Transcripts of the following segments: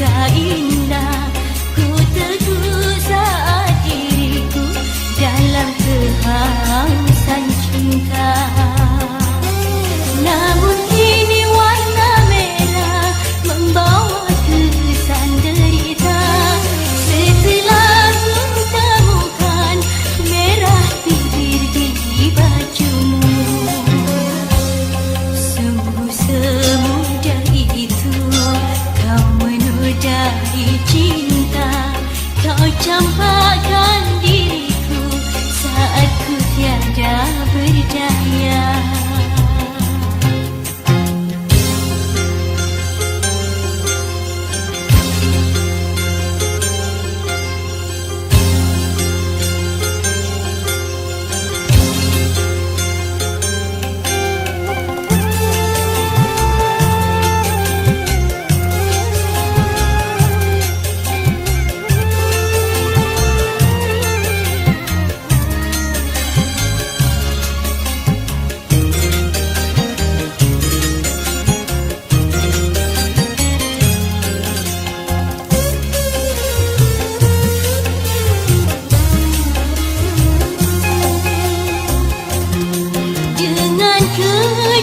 界に sudah berdaya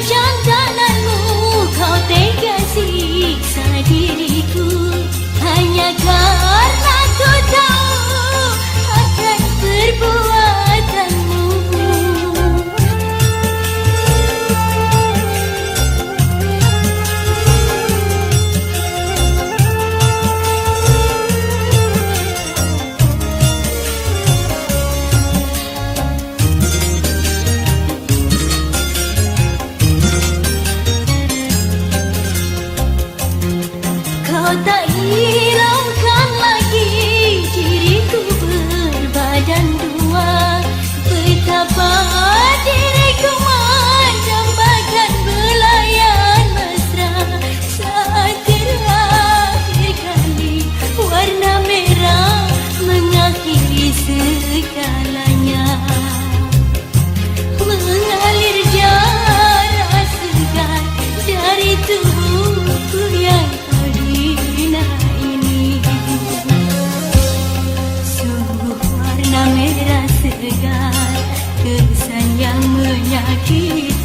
candan nhà mưa nhà khi